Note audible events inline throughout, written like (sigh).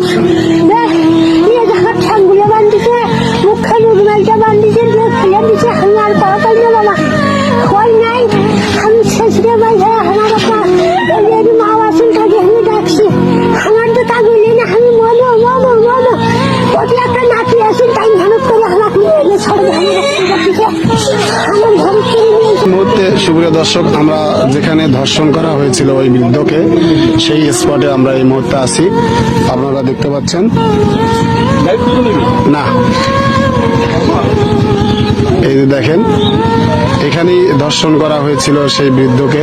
(laughs) Oh, সুপ্রিয় দর্শক, আমরা যেখানে ধর্ষণ করা হয়েছিল ওই বৃদ্ধকে, সেই স্পটে আমরা এই মুহূর্তে আছি। আপনারা দেখতে পাচ্ছেন? না। এই যে দেখেন, এখানেই ধর্ষণ করা হয়েছিল সেই বৃদ্ধকে।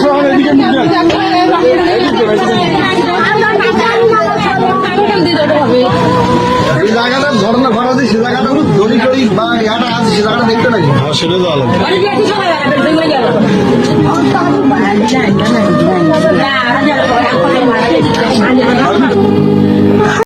জায়গাটা দেখতে নাকি? সেটা তো আলাদা।